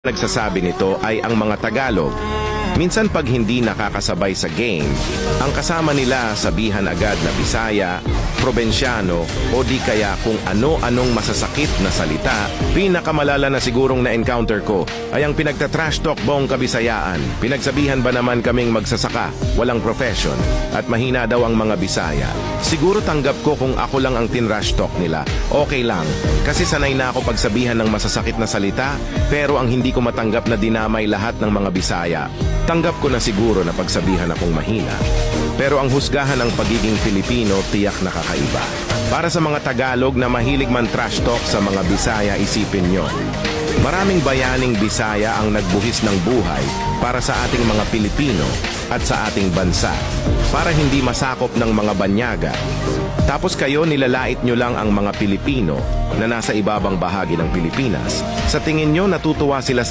nagsasabi nito ay ang mga Tagalog. Minsan pag hindi nakakasabay sa game, ang kasama nila sabihan agad na Bisaya, Probensyano o di kaya kung ano-anong masasakit na salita. Pinakamalala na sigurong na-encounter ko ay ang pinagtatrash talk bong kabisayaan. Pinagsabihan ba naman kaming magsasaka, walang profession, at mahina daw ang mga Bisaya. Siguro tanggap ko kung ako lang ang tinrash talk nila. Okay lang, kasi sanay na ako pagsabihan ng masasakit na salita, pero ang hindi ko matanggap na dinamay lahat ng mga Bisaya. Tanggap ko na siguro na pagsabihan akong mahina. Pero ang husgahan ng pagiging Filipino tiyak nakakaiba. Para sa mga Tagalog na mahilig man trash talk sa mga Bisaya, isipin nyo. Maraming bayaning Bisaya ang nagbuhis ng buhay para sa ating mga Pilipino at sa ating bansa para hindi masakop ng mga banyaga. Tapos kayo nilalait nyo lang ang mga Pilipino na nasa ibabang bahagi ng Pilipinas. Sa tingin nyo natutuwa sila sa